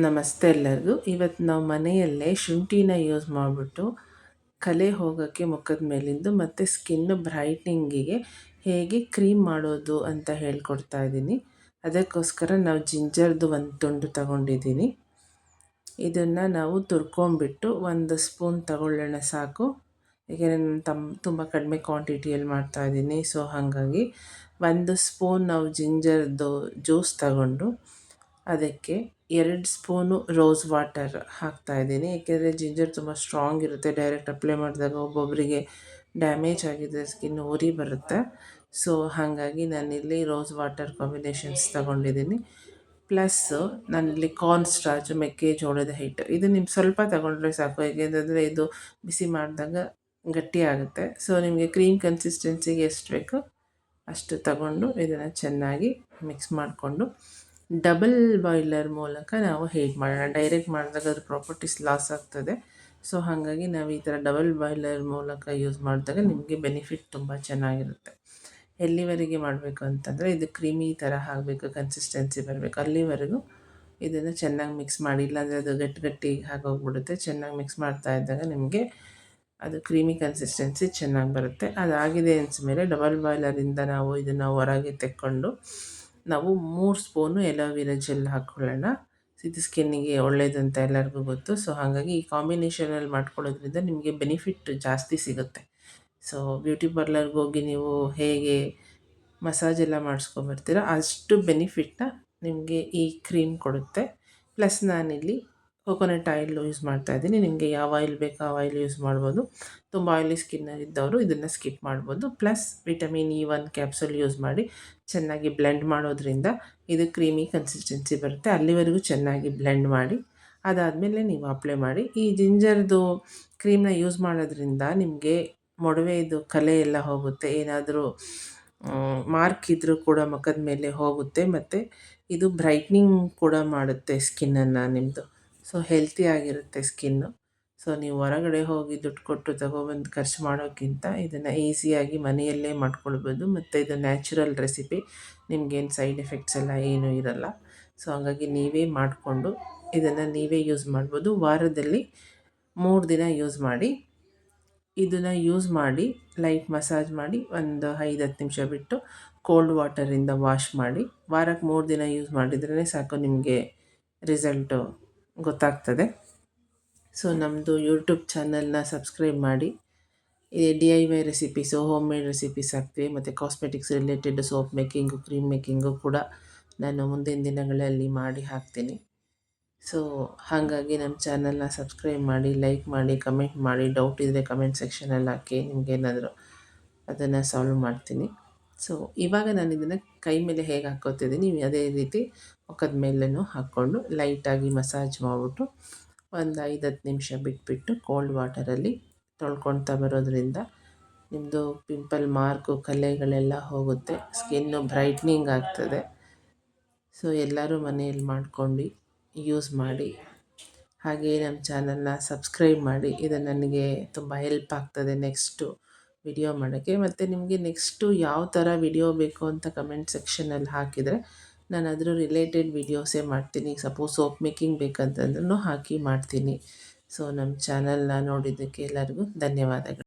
ನಮಸ್ತೆ ಎಲ್ಲರಿಗೂ. ಇವತ್ತು ನಾವು ಮನೆಯಲ್ಲೇ ಶುಂಠಿನ ಯೂಸ್ ಮಾಡಿಬಿಟ್ಟು ಕಲೆ ಹೋಗೋಕ್ಕೆ ಮುಖದ ಮೇಲಿಂದು ಮತ್ತು ಸ್ಕಿನ್ ಬ್ರೈಟ್ನಿಂಗಿಗೆ ಹೇಗೆ ಕ್ರೀಮ್ ಮಾಡೋದು ಅಂತ ಹೇಳ್ಕೊಡ್ತಾ ಇದ್ದೀನಿ. ಅದಕ್ಕೋಸ್ಕರ ನಾವು ಜಿಂಜರ್ದು ಒಂದು ತುಂಡು ತಗೊಂಡಿದ್ದೀನಿ. ಇದನ್ನು ನಾವು ತುರ್ಕೊಂಬಿಟ್ಟು ಒಂದು ಸ್ಪೂನ್ ತಗೊಳ್ಳೋಣ ಸಾಕು. ಈಗ ನಾನು ತಮ್ಮ ತುಂಬ ಕಡಿಮೆ ಕ್ವಾಂಟಿಟಿಯಲ್ಲಿ ಮಾಡ್ತಾ ಇದ್ದೀನಿ. ಸೊ ಹಾಗಾಗಿ ಒಂದು ಸ್ಪೂನ್ ನಾವು ಜಿಂಜರ್ದು ಜ್ಯೂಸ್ ತಗೊಂಡು ಅದಕ್ಕೆ ಎರಡು ಸ್ಪೂನು ರೋಸ್ ವಾಟರ್ ಹಾಕ್ತಾಯಿದ್ದೀನಿ ಏಕೆಂದರೆ ಜಿಂಜರ್ ತುಂಬ ಸ್ಟ್ರಾಂಗ್ ಇರುತ್ತೆ. ಡೈರೆಕ್ಟ್ ಅಪ್ಲೈ ಮಾಡಿದಾಗ ಒಬ್ಬೊಬ್ಬರಿಗೆ ಡ್ಯಾಮೇಜ್ ಆಗಿದೆ ಸ್ಕಿನ್ ಉರಿ ಬರುತ್ತೆ. ಸೊ, ಹಾಗಾಗಿ ನಾನಿಲ್ಲಿ ರೋಸ್ ವಾಟರ್ ಕಾಂಬಿನೇಷನ್ಸ್ ತಗೊಂಡಿದ್ದೀನಿ. ಪ್ಲಸ್ಸು ನಾನಿಲ್ಲಿ ಕಾರ್ನ್ ಸ್ಟ್ರಾಚ್, ಮೆಕ್ಕೆಜೋಳದ ಹಿಟ್ಟು ಇದು ನಿಮ್ಗೆ ಸ್ವಲ್ಪ ತಗೊಂಡ್ರೆ ಸಾಕು. ಏಕೆಂದರೆ ಇದು ಬಿಸಿ ಮಾಡಿದಾಗ ಗಟ್ಟಿ ಆಗುತ್ತೆ. ಸೊ, ನಿಮಗೆ ಕ್ರೀಮ್ ಕನ್ಸಿಸ್ಟೆನ್ಸಿಗೆ ಎಷ್ಟು ಬೇಕು ಅಷ್ಟು ತಗೊಂಡು ಇದನ್ನು ಚೆನ್ನಾಗಿ ಮಿಕ್ಸ್ ಮಾಡಿಕೊಂಡು ಡಬಲ್ ಬಾಯ್ಲರ್ ಮೂಲಕ ನಾವು ಹೇಗೆ ಮಾಡೋಣ ಡೈರೆಕ್ಟ್ ಮಾಡಿದಾಗ ಅದ್ರ ಪ್ರಾಪರ್ಟೀಸ್ ಲಾಸ್ ಆಗ್ತದೆ. ಸೊ ಹಾಗಾಗಿ ನಾವು ಈ ಥರ ಡಬಲ್ ಬಾಯ್ಲರ್ ಮೂಲಕ ಯೂಸ್ ಮಾಡಿದಾಗ ನಿಮಗೆ ಬೆನಿಫಿಟ್ ತುಂಬ ಚೆನ್ನಾಗಿರುತ್ತೆ. ಎಲ್ಲಿವರೆಗೆ ಮಾಡಬೇಕು ಅಂತಂದರೆ ಇದು ಕ್ರೀಮಿ ಥರ ಆಗಬೇಕು ಕನ್ಸಿಸ್ಟೆನ್ಸಿ ಬರಬೇಕು. ಅಲ್ಲಿವರೆಗೂ ಇದನ್ನು ಚೆನ್ನಾಗಿ ಮಿಕ್ಸ್ ಮಾಡಿ, ಇಲ್ಲಾಂದರೆ ಅದು ಗಟ್ಟಿ ಗಟ್ಟಿ ಚೆನ್ನಾಗಿ ಮಿಕ್ಸ್ ಮಾಡ್ತಾ ಇದ್ದಾಗ ನಿಮಗೆ ಅದು ಕ್ರೀಮಿ ಕನ್ಸಿಸ್ಟೆನ್ಸಿ ಚೆನ್ನಾಗಿ ಬರುತ್ತೆ. ಅದಾಗಿದೆ ಅನಿಸ್ಮೇಲೆ ಡಬಲ್ ಬಾಯ್ಲರಿಂದ ನಾವು ಇದನ್ನು ಹೊರಗೆ ತೆಕ್ಕೊಂಡು ನಾವು ಮೂರು ಸ್ಪೂನು ಎಲೋವಿರಾ ಜೆಲ್ ಹಾಕ್ಕೊಳ್ಳೋಣ ಇದು ಸ್ಕಿನ್ನಿಗೆ ಒಳ್ಳೆಯದಂತ ಎಲ್ಲರಿಗೂ ಗೊತ್ತು. ಸೊ ಹಾಗಾಗಿ ಈ ಕಾಂಬಿನೇಷನಲ್ಲಿ ಮಾಡ್ಕೊಳ್ಳೋದ್ರಿಂದ ನಿಮಗೆ ಬೆನಿಫಿಟ್ ಜಾಸ್ತಿ ಸಿಗುತ್ತೆ. ಸೊ ಬ್ಯೂಟಿ ಪಾರ್ಲರ್ಗೆ ಹೋಗಿ ನೀವು ಹೇಗೆ ಮಸಾಜ್ ಎಲ್ಲ ಮಾಡಿಸ್ಕೊಬರ್ತೀರ ಅಷ್ಟು ಬೆನಿಫಿಟ್ನ ನಿಮಗೆ ಈ ಕ್ರೀಮ್ ಕೊಡುತ್ತೆ. ಪ್ಲಸ್ ನಾನಿಲ್ಲಿ ಕೊಕೊನಟ್ ಆಯಿಲ್ ಯೂಸ್ ಮಾಡ್ತಾ ಇದ್ದೀನಿ. ನಿಮಗೆ ಯಾವ ಆಯಿಲ್ ಬೇಕೋ ಆ ಆಯಿಲ್ ಯೂಸ್ ಮಾಡ್ಬೋದು. ತುಂಬ ಆಯಿಲಿ ಇದ್ದವರು ಇದನ್ನು ಸ್ಕಿಪ್ ಮಾಡ್ಬೋದು. Plus vitamin E one capsule use ಮಾಡಿ ಚೆನ್ನಾಗಿ ಬ್ಲೆಂಡ್ ಮಾಡೋದ್ರಿಂದ ಇದು ಕ್ರೀಮಿ ಕನ್ಸಿಸ್ಟೆನ್ಸಿ ಬರುತ್ತೆ. ಅಲ್ಲಿವರೆಗೂ ಚೆನ್ನಾಗಿ ಬ್ಲೆಂಡ್ ಮಾಡಿ ಅದಾದಮೇಲೆ ನೀವು ಅಪ್ಲೈ ಮಾಡಿ. ಈ ಜಿಂಜರ್ದು ಕ್ರೀಮ್ನ ಯೂಸ್ ಮಾಡೋದ್ರಿಂದ ನಿಮಗೆ ಮೊಡವೆದು ಕಲೆ ಎಲ್ಲ ಹೋಗುತ್ತೆ. ಏನಾದರೂ ಮಾರ್ಕ್ ಇದ್ದರೂ ಕೂಡ ಮುಖದ ಮೇಲೆ ಹೋಗುತ್ತೆ. ಮತ್ತು ಇದು ಬ್ರೈಟ್ನಿಂಗ್ ಕೂಡ ಮಾಡುತ್ತೆ ಸ್ಕಿನ್ನನ್ನು ನಿಮ್ಮದು ಸೊ ಹೆಲ್ತಿಯಾಗಿರುತ್ತೆ ಸ್ಕಿನ್ನು ಸೊ ನೀವು ಹೊರಗಡೆ ಹೋಗಿ ದುಡ್ಡು ಕೊಟ್ಟು ತಗೊಬಂದು ಖರ್ಚು ಮಾಡೋಕ್ಕಿಂತ ಇದನ್ನು ಈಸಿಯಾಗಿ ಮನೆಯಲ್ಲೇ ಮಾಡ್ಕೊಳ್ಬೋದು. ಮತ್ತು ಇದು ನ್ಯಾಚುರಲ್ ರೆಸಿಪಿ ನಿಮಗೇನು ಸೈಡ್ ಎಫೆಕ್ಟ್ಸ್ ಎಲ್ಲ ಏನೂ ಇರಲ್ಲ. ಸೊ ಹಾಗಾಗಿ ನೀವೇ ಮಾಡಿಕೊಂಡು ಇದನ್ನು ನೀವೇ ಯೂಸ್ ಮಾಡ್ಬೋದು. ವಾರದಲ್ಲಿ ಮೂರು ದಿನ ಯೂಸ್ ಮಾಡಿ, ಇದನ್ನು ಯೂಸ್ ಮಾಡಿ ಲೈಟ್ ಮಸಾಜ್ ಮಾಡಿ, ಒಂದು ಐದು ಹತ್ತು ನಿಮಿಷ ಬಿಟ್ಟು ಕೋಲ್ಡ್ ವಾಟರಿಂದ ವಾಶ್ ಮಾಡಿ ವಾರಕ್ಕೆ ಮೂರು ದಿನ ಯೂಸ್ ಮಾಡಿದ್ರೇ ಸಾಕು ನಿಮಗೆ ರಿಸಲ್ಟು ಗೊತ್ತಾಗ್ತದೆ. ಸೊ ನಮ್ಮದು ಯೂಟ್ಯೂಬ್ ಚಾನಲ್ನ ಸಬ್ಸ್ಕ್ರೈಬ್ ಮಾಡಿ. ಇದೆ D I Y recipes home made recipes ಹಾಕ್ತೀವಿ ಮತ್ತು cosmetics related soap making cream making ಕೂಡ ನಾನು ಮುಂದಿನ ದಿನಗಳಲ್ಲಿ ಮಾಡಿ ಹಾಕ್ತೀನಿ. ಸೊ ಹಾಗಾಗಿ ನಮ್ಮ ಚಾನಲ್ನ ಸಬ್ಸ್ಕ್ರೈಬ್ ಮಾಡಿ ಲೈಕ್ ಮಾಡಿ ಕಮೆಂಟ್ ಮಾಡಿ. ಡೌಟ್ ಇದ್ದರೆ ಕಮೆಂಟ್ ಸೆಕ್ಷನಲ್ಲಿ ಹಾಕಿ. ನಿಮಗೇನಾದರೂ ಅದನ್ನು ಸಾಲ್ವ್ ಮಾಡ್ತೀನಿ. ಸೊ ಇವಾಗ ನಾನು ಇದನ್ನು ಕೈ ಮೇಲೆ ಹೇಗೆ ನೀವು ಅದೇ ರೀತಿ ಮುಖದ ಮೇಲೂ ಹಾಕ್ಕೊಂಡು ಲೈಟಾಗಿ ಮಸಾಜ್ ಮಾಡಿಬಿಟ್ಟು ಒಂದು ಐದು ಹತ್ತು ನಿಮಿಷ ಬಿಟ್ಬಿಟ್ಟು ಕೋಲ್ಡ್ ವಾಟರಲ್ಲಿ ತೊಳ್ಕೊಳ್ತಾ ಬರೋದ್ರಿಂದ ನಿಮ್ಮದು ಪಿಂಪಲ್ ಮಾರ್ಕು ಕಲೆಗಳೆಲ್ಲ ಹೋಗುತ್ತೆ ಸ್ಕಿನ್ನು ಬ್ರೈಟ್ನಿಂಗ್ ಆಗ್ತದೆ. ಸೊ ಎಲ್ಲರೂ ಮನೆಯಲ್ಲಿ ಮಾಡ್ಕೊಂಡು ಯೂಸ್ ಮಾಡಿ, ಹಾಗೆ ನಮ್ಮ ಚಾನಲ್ನ ಸಬ್ಸ್ಕ್ರೈಬ್ ಮಾಡಿ ಇದು ನನಗೆ ತುಂಬ ಹೆಲ್ಪ್ ಆಗ್ತದೆ ನೆಕ್ಸ್ಟು ವಿಡಿಯೋ ಮಾಡೋಕ್ಕೆ. ಮತ್ತು ನಿಮಗೆ ನೆಕ್ಸ್ಟು ಯಾವ ಥರ ವಿಡಿಯೋ ಬೇಕು ಅಂತ ಕಮೆಂಟ್ ಸೆಕ್ಷನಲ್ಲಿ ಹಾಕಿದರೆ ನಾನು ಅದ್ರ ರಿಲೇಟೆಡ್ ವಿಡಿಯೋಸೇ ಮಾಡ್ತೀನಿ. ಸಪೋಸ್ ಸೋಪ್ ಮೇಕಿಂಗ್ ಬೇಕಂತಂದ್ರೂ ಹಾಕಿ ಮಾಡ್ತೀನಿ. ಸೊ ನಮ್ಮ ಚಾನಲ್ನ ನೋಡಿದ್ದಕ್ಕೆ ಎಲ್ಲರಿಗೂ ಧನ್ಯವಾದಗಳು.